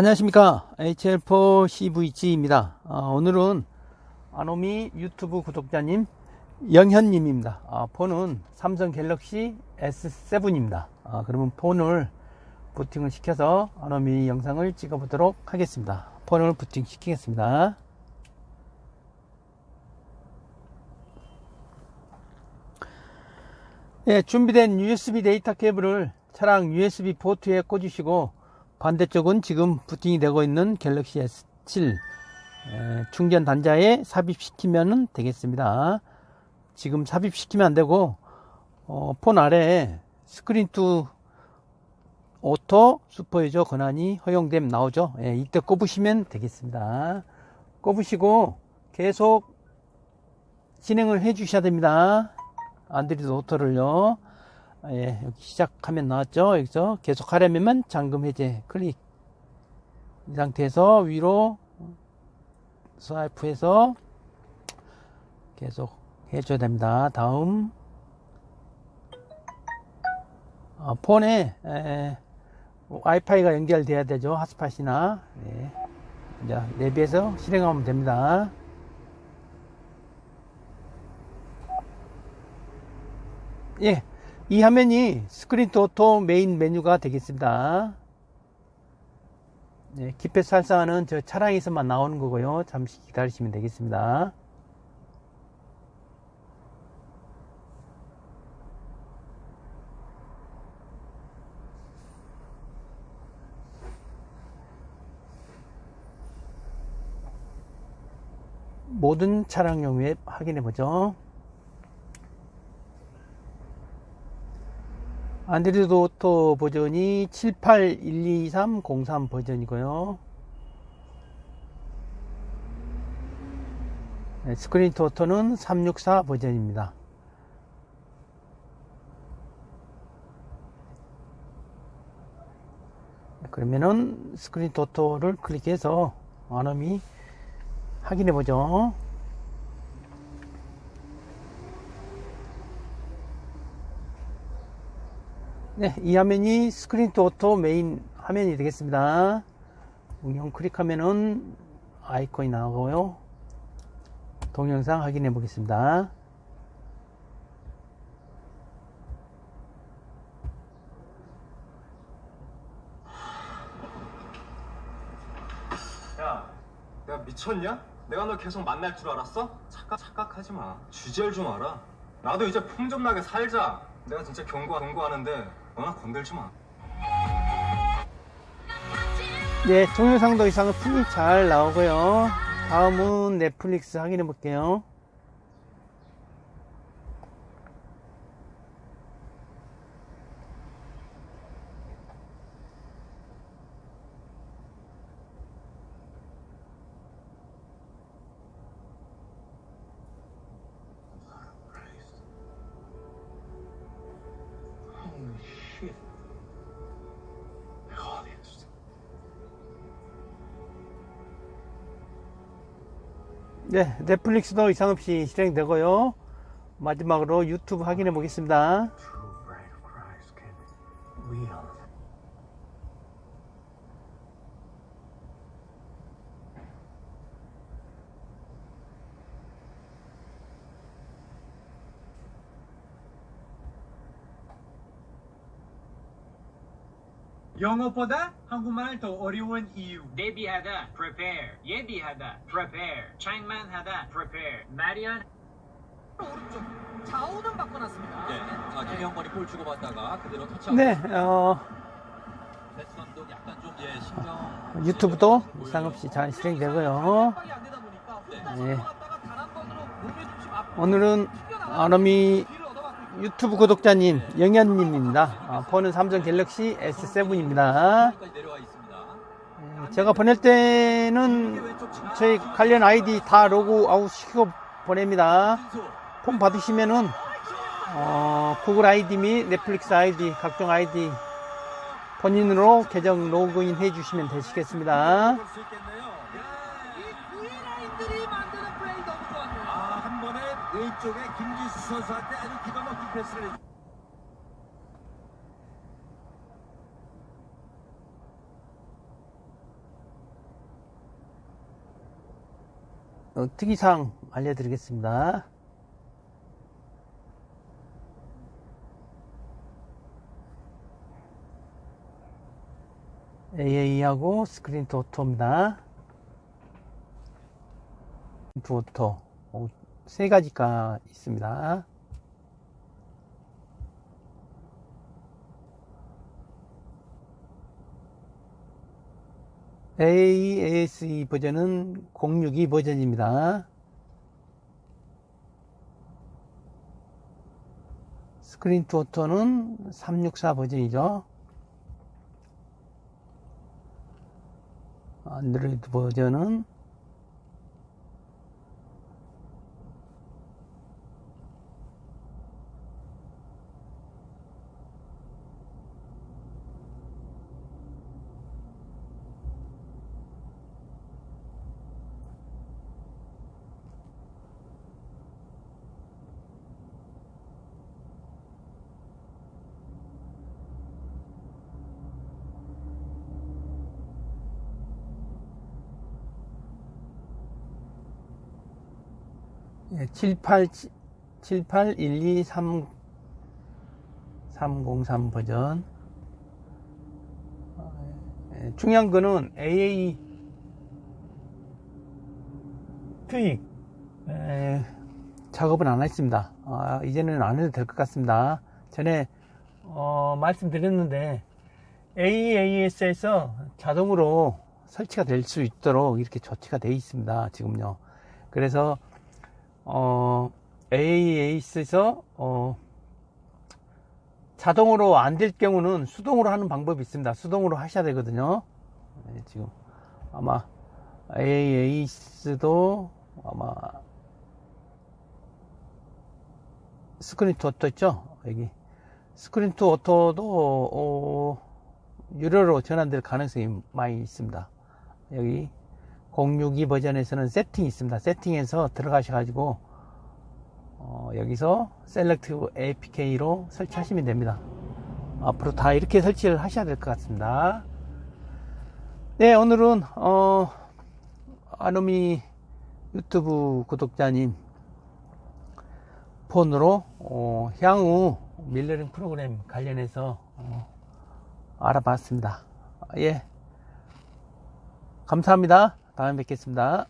안녕하십니까. HL4 CVG입니다. 아, 오늘은 아노미 유튜브 구독자님 영현님입니다. 아, 폰은 삼성 갤럭시 S7입니다. 아, 그러면 폰을 부팅을 시켜서 아노미 영상을 찍어 보도록 하겠습니다. 폰을 부팅 시키겠습니다. 예, 준비된 USB 데이터 케이블을 차량 USB 포트에 꽂으시고 반대쪽은 지금 부팅이 되고 있는 갤럭시 S7 충전 단자에 삽입시키면 되겠습니다. 지금 삽입시키면 안 되고 어, 폰 아래에 스크린 투 오토 슈퍼 유저 권한이 허용됨 나오죠. 예, 이때 꼽으시면 되겠습니다. 꼽으시고 계속 진행을 해 주셔야 됩니다. 안드로이드 오토를요. 예, 여기 시작하면 나왔죠. 여기서 계속 하려면 잠금 해제 클릭. 이 상태에서 위로 스와이프해서 계속 해줘야 됩니다. 다음 어, 폰에 에, 와이파이가 연결돼야 되죠. 핫스팟이나 예. 이제 내비에서 실행하면 됩니다. 예, 이 화면이 스크린 토토 메인 메뉴가 되겠습니다. 네, 기패 살사는 저 차량에서만 나오는 거고요. 잠시 기다리시면 되겠습니다. 모든 차량용 웹 확인해 보죠. 안드로이드 오토 버전이 78122303 버전이고요. 네, 스크린 토토는 364 버전입니다. 그러면은 스크린 토토를 클릭해서 안음이 확인해 보죠. 네, 이 화면이 스크린 투 오토 메인 화면이 되겠습니다. 응용 클릭하면은 아이콘이 나오고요. 동영상 확인해 보겠습니다. 야, 내가 미쳤냐? 내가 널 계속 만날 줄 알았어? 착각 착각하지 마. 주제를 좀 알아. 나도 이제 품좀 나게 살자. 내가 진짜 경고 경고하는데 너나 건들지 마. 네, 동영상도 이상은 핀이 잘 나오고요. 다음은 넷플릭스 확인해 볼게요. 네, 넷플릭스도 이상 없이 실행되고요. 마지막으로 유튜브 확인해 보겠습니다. 영어보다 한국말 더 어려운 이유. 대비하다 prepare 예비하다 prepare 장만하다 prepare 마련 오른쪽 좌우는 바꿔놨습니다. 네, 아, 김영권이 볼 주고 받다가 그대로 터치하고 네, 어, 패스 감독 약간 좀 예, 신경 유튜브도 보여요. 이상 없이 잘 실행되고요. 네. 앞으로 오늘은 튀겨나가서 아노미 유튜브 구독자님 영현님입니다. 아, 폰은 삼성 갤럭시 S7입니다. 까지 내려와 있습니다. 제가 보낼 때는 저희 관련 아이디 다 로그 아웃 시키고 보냅니다. 폰 받으시면은 어, 구글 아이디 및 넷플릭스 아이디 각종 아이디 본인으로 계정 로그인 해 주시면 되시겠습니다. 왼 쪽에 김지수 선수한테 아주 기가 막힌 패스를 했죠. 어, 특이사항 알려드리겠습니다. AA하고 스크린 토토입니다. 투오토 세 가지가 있습니다. AASE 버전은 062 버전입니다. 스크린 투 오토는 364 버전이죠. 안드로이드 버전은 예, 78, 78123 303 버전. 예, 중요한 거는 AA 트윅 에, 작업은 안 했습니다. 아, 이제는 안 해도 될 것 같습니다. 전에 어, 말씀드렸는데 AAS에서 자동으로 설치가 될 수 있도록 이렇게 조치가 되어 있습니다. 지금요. 그래서 어, AAS에서 어, 자동으로 안 될 경우는 수동으로 하는 방법이 있습니다. 수동으로 하셔야 되거든요. 네, 지금 아마 AAS도 아마 스크린 투 오토 있죠? 여기 스크린 투 오토도 어, 유료로 전환될 가능성이 많이 있습니다. 여기 062 버전에서는 세팅이 있습니다. 세팅에서 들어가셔가지고 어, 여기서 셀렉트 APK로 설치하시면 됩니다. 앞으로 다 이렇게 설치를 하셔야 될 것 같습니다. 네, 오늘은 어, 아노미 유튜브 구독자님 폰으로 어, 향후 밀러링 프로그램 관련해서 어, 알아봤습니다. 예, 감사합니다. 다음에 뵙겠습니다.